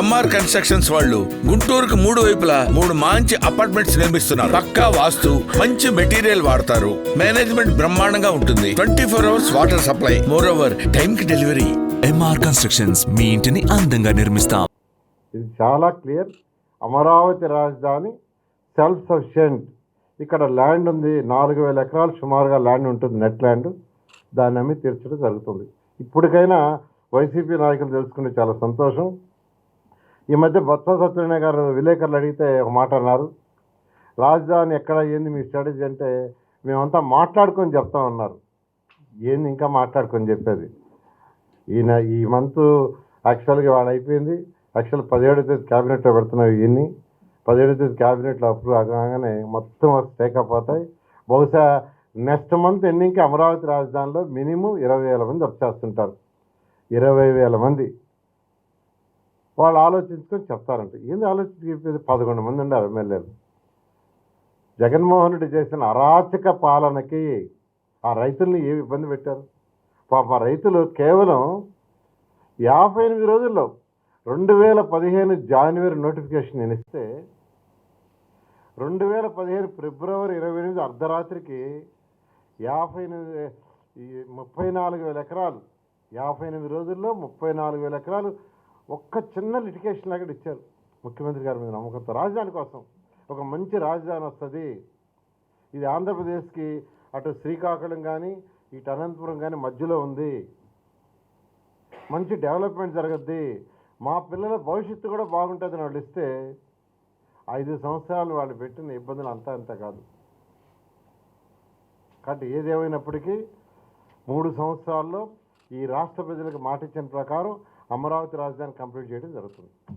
MR constructions వాళ్ళు గుంటూరుకు మూడు వైపులా మూడు మంచి అపార్ట్మెంట్స్ నిర్మిస్తున్నారు. పక్కా వాస్తు మంచి మెటీరియల్ వాడతారు. మేనేజ్మెంట్ బ్రహ్మాండంగా ఉంటుంది. Twenty four hours water supply. Moreover time కి డెలివరీ ఎంఆర్ కన్స్ట్రక్షన్స్ మీ ఇంటిని అందంగా నిర్మిస్తాం. ఇది చాలా క్లియర్. అమరావతి రాజధాని సెల్ఫ్ సఫిషియెంట్ ఇక్కడ ల్యాండ్ ఉంది. నాలుగు వేల ఎకరాలు సుమారుగా ల్యాండ్ ఉంటుంది. Net land. దాన్ని అమ్మి తీర్చడం జరుగుతుంది. ఇప్పటికైనా వైసీపీ నాయకులు తెలుసుకునే చాలా సంతోషం. ఈ మధ్య బొత్స సత్యనారాయణ గారు విలేకరులు అడిగితే ఒక మాట అన్నారు. రాజధాని ఎక్కడ ఏంది మీ స్ట్రాటజీ అంటే మేమంతా మాట్లాడుకొని చెప్తా ఉన్నారు. ఏంది ఇంకా మాట్లాడుకొని చెప్పేది? ఈయన ఈ మంత్ యాక్చువల్గా వాడు అయిపోయింది. యాక్చువల్ పదిహేడో తేదీ క్యాబినెట్లో పెడుతున్నారు ఇవన్నీ పదిహేడు తేదీ క్యాబినెట్లో అప్రూవ్ కాగానే మొత్తం వర్క్స్ టేకప్ అవుతాయి. బహుశా నెక్స్ట్ మంత్ ఎండింగ్కి అమరావతి రాజధానిలో మినిమం ఇరవై వేల మంది వచ్చేస్తుంటారు ఇరవై వేల మంది. వాళ్ళు ఆలోచించుకొని చెప్తారంట. ఏంది ఆలోచించి చెప్పేది? పదకొండు మంది ఉన్నారు ఎమ్మెల్యేలు. జగన్మోహన్ రెడ్డి చేసిన అరాచక పాలనకి ఆ రైతుల్ని ఏ ఇబ్బంది పెట్టారు? పాప ఆ రైతులు కేవలం యాభై ఎనిమిది రోజుల్లో రెండు వేల పదిహేను జనవరి నోటిఫికేషన్ నేను ఇస్తే రెండు వేల పదిహేను ఫిబ్రవరి ఇరవై ఎనిమిది అర్ధరాత్రికి యాభై ఎనిమిది ఈ ముప్పై నాలుగు వేల ఎకరాలు యాభై ఎనిమిది రోజుల్లో ముప్పై నాలుగు వేల ఎకరాలు ఒక్క చిన్న లిటికేషన్ లాగా ఇచ్చారు. ముఖ్యమంత్రి గారి మీద నమ్మకంతో రాజధాని కోసం ఒక మంచి రాజధాని వస్తుంది. ఇది ఆంధ్రప్రదేశ్కి అటు శ్రీకాకుళం కానీ ఇటు అనంతపురం కానీ మధ్యలో ఉంది. మంచి డెవలప్మెంట్ జరగద్ది. మా పిల్లల భవిష్యత్తు కూడా బాగుంటుందని వాళ్ళు ఇస్తే ఐదు సంవత్సరాలు వాళ్ళు పెట్టిన ఇబ్బందులు అంతా అంత కాదు. కాబట్టి ఏదేమైనప్పటికీ మూడు సంవత్సరాల్లో ఈ రాష్ట్ర ప్రజలకు మాట ఇచ్చిన ప్రకారం అమరావతి రాజధాని కంప్లీట్ చేయడం జరుగుతుంది.